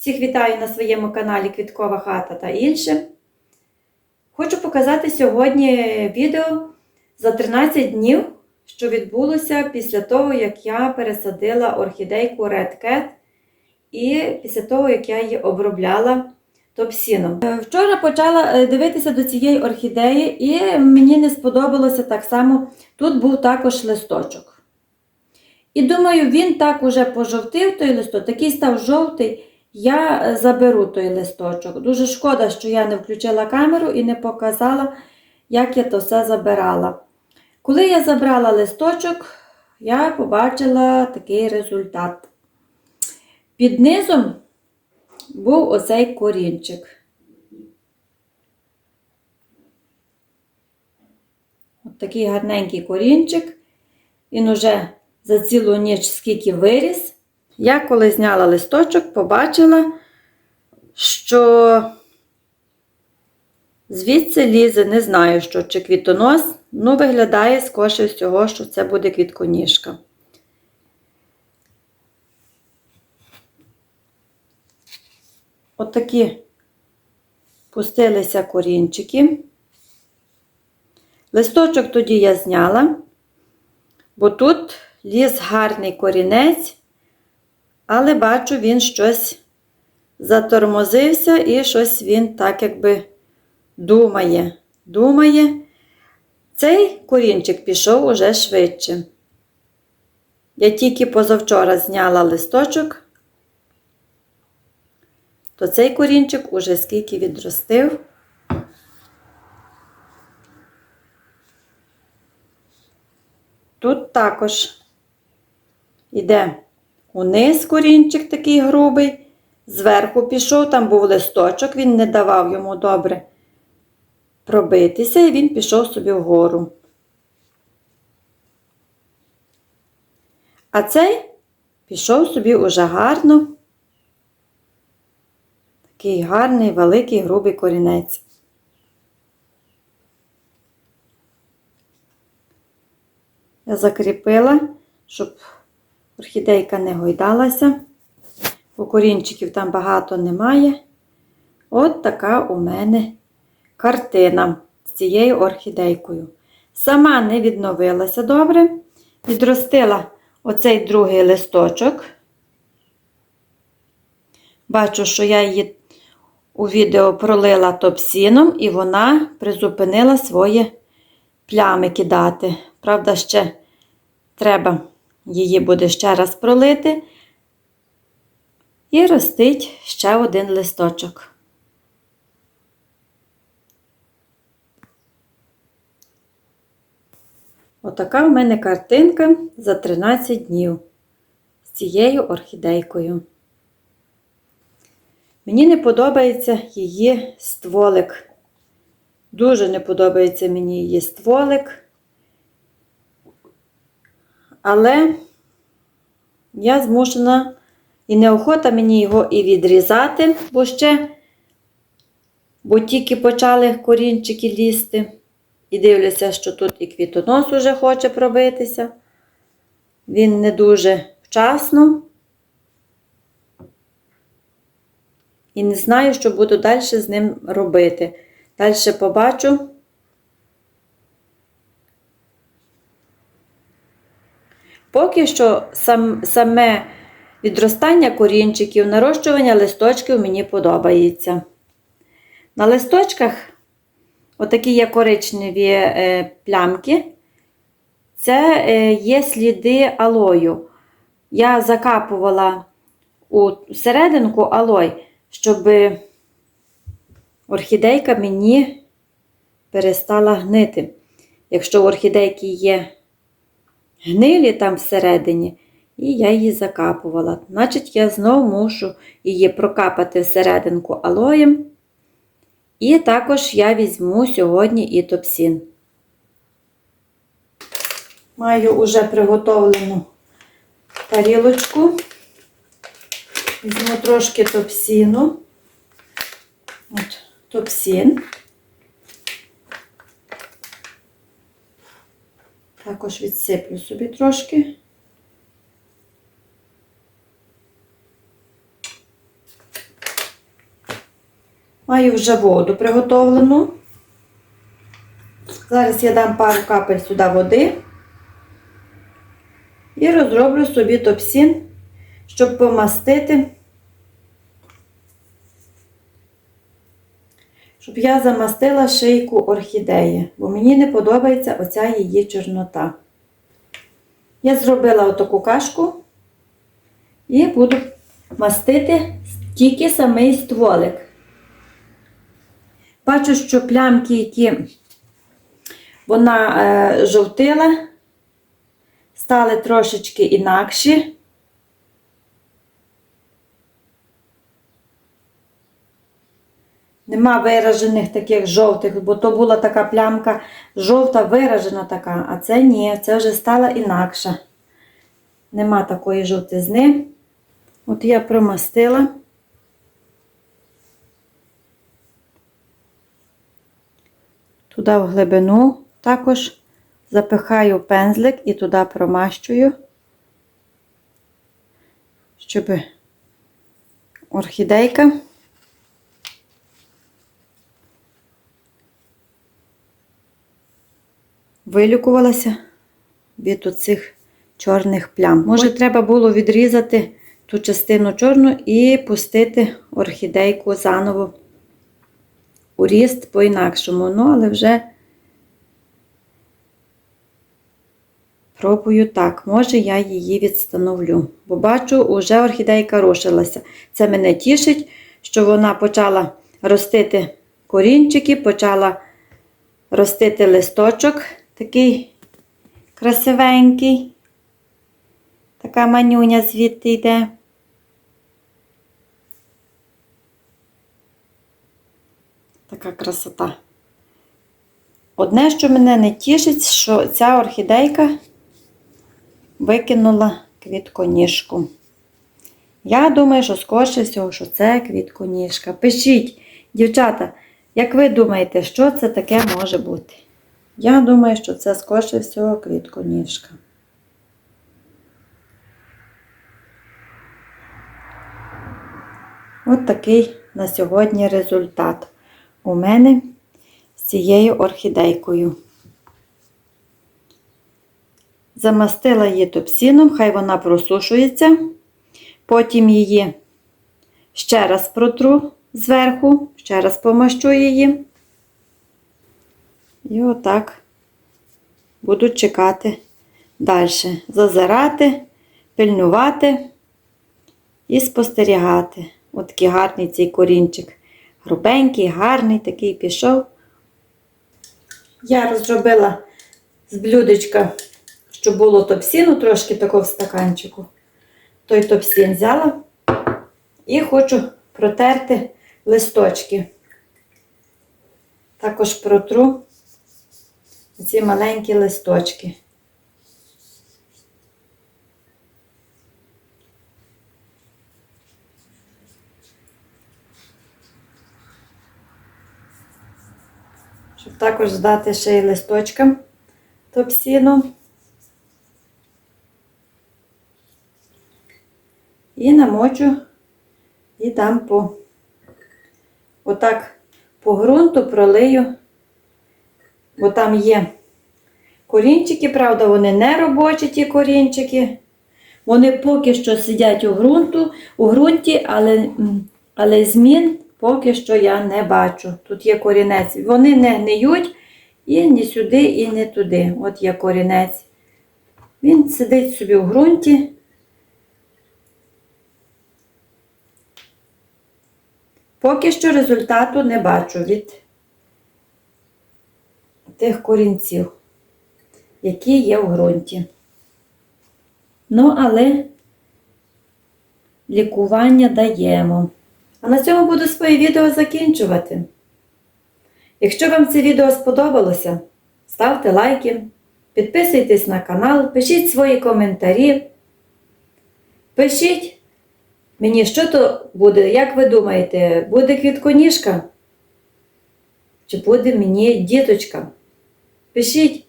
Всіх вітаю на своєму каналі Квіткова хата та інше. Хочу показати сьогодні відео за 13 днів, що відбулося після того, як я пересадила орхідейку Red Cat і після того, як я її обробляла топсіном. Е, Вчора почала е, дивитися до цієї орхідеї, і мені не сподобалося так само. Тут був також листочок. І думаю, він так уже пожовтив той листок, такий став жовтий. Я е, заберу той листочок. Дуже шкода, що я не включила камеру і не показала, як я то все забирала. Коли я забрала листочок, я побачила такий результат. Під низом був оцей корінчик. От такий гарненький корінчик. Він уже за цілу ніч скільки виріс. Я коли зняла листочок, побачила, що звідси лізе, не знаю, що чи квітонос, ну, виглядає скорше всього, що це буде квітконіжка. Отакі пустилися корінчики. Листочок тоді я зняла, бо тут ліз гарний корінець, але бачу, він щось затормозився і щось він так якби думає. Думає. Цей корінчик пішов уже швидше. Я тільки позавчора зняла листочок, то цей корінчик уже скільки відростив. Тут також іде униз корінчик такий грубий, зверху пішов, там був листочок, він не давав йому добре пробитися, і він пішов собі вгору. А цей пішов собі уже гарно, такий гарний, великий, грубий корінець. Я закріпила, щоб орхідейка не гойдалася, бо корінчиків там багато немає. От така у мене картина з цією орхідейкою. Сама не відновилася добре. Відростила оцей другий листочок. Бачу, що я її у відео пролила топсіном, і вона призупинила свої плями кидати. Правда, ще треба її буде ще раз пролити. І ростить ще один листочок. Отака в мене картинка за 13 днів з цією орхідейкою. Мені не подобається її стволик. Дуже не подобається мені її стволик. Але я змушена і неохота мені його і відрізати, бо ще, бо тільки почали корінчики лізти. І дивлюся, що тут і квітонос уже хоче пробитися. Він не дуже вчасно. І не знаю, що буду далі з ним робити. Далі побачу. Поки що сам, саме відростання корінчиків, нарощування листочків мені подобається. На листочках отакі є коричневі е, плямки. Це е, є сліди алою. Я закапувала у серединку алой, щоб орхідейка мені перестала гнити. Якщо у орхідейки є гнилі там всередині, і я її закапувала. Значить, я знову мушу її прокапати всерединку алоєм. І також я візьму сьогодні і топсін. Маю уже приготовлену тарілочку. Візьму трошки топсіну. От, топсін. Також відсиплю собі трошки. Маю вже воду приготовлену. Зараз я дам пару капель сюди води і розроблю собі топсін, щоб помастити, щоб я замастила шийку орхідеї, бо мені не подобається оця її чорнота. Я зробила отаку кашку і буду мастити тільки самий стволик. Бачу, що плямки, які вона е, жовтила, стали трошечки інакші. Нема виражених таких жовтих, бо то була така плямка жовта, виражена така, а це ні, це вже стала інакша. Нема такої жовтизни. От я промастила. Туди в глибину також запихаю пензлик і туди промащую, щоб орхідейка вилікувалася від оцих чорних плям. Може, треба було відрізати ту частину чорну і пустити орхідейку заново у ріст по-інакшому. Ну, але вже пробую так, може я її відстановлю. Бо бачу, уже орхідейка рушилася. Це мене тішить, що вона почала ростити корінчики, почала ростити листочок такий красивенький. Така манюня звідти йде. Така красота. Одне, що мене не тішить, що ця орхідейка викинула квітконіжку. Я думаю, що скорше всього, що це квітконіжка. Пишіть, дівчата, як ви думаєте, що це таке може бути? Я думаю, що це скорше всього квітконіжка. От такий на сьогодні результат у мене з цією орхідейкою. Замастила її топсіном, хай вона просушується. Потім її ще раз протру зверху, ще раз помащу її. І отак буду чекати далі. Зазирати, пильнувати і спостерігати. От гарний цей корінчик. Грубенький, гарний такий пішов. Я розробила з блюдечка, щоб було топсіну, трошки такого в стаканчику. Той топсін взяла і хочу протерти листочки. Також протру ці маленькі листочки. Щоб також здати ще й листочкам топсіну. І намочу і дам по отак по ґрунту пролию, бо там є корінчики, правда, вони не робочі, ті корінчики. Вони поки що сидять у ґрунту, у ґрунті, але, але змін поки що я не бачу. Тут є корінець. Вони не гниють і ні сюди, і не туди. От є корінець. Він сидить собі у ґрунті. Поки що результату не бачу від тих корінців, які є в ґрунті. Ну, але лікування даємо. А на цьому буду своє відео закінчувати. Якщо вам це відео сподобалося, ставте лайки, підписуйтесь на канал, пишіть свої коментарі. Пишіть мені, що то буде, як ви думаєте, буде квітконіжка? Чи буде мені діточка? Пишіть,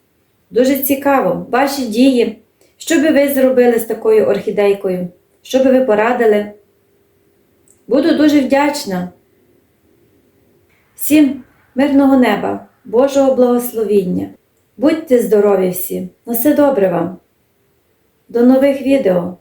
дуже цікаво, ваші дії. Що би ви зробили з такою орхідейкою? Що би ви порадили? Буду дуже вдячна. Всім мирного неба, Божого благословіння. Будьте здорові всі, на все добре вам. До нових відео!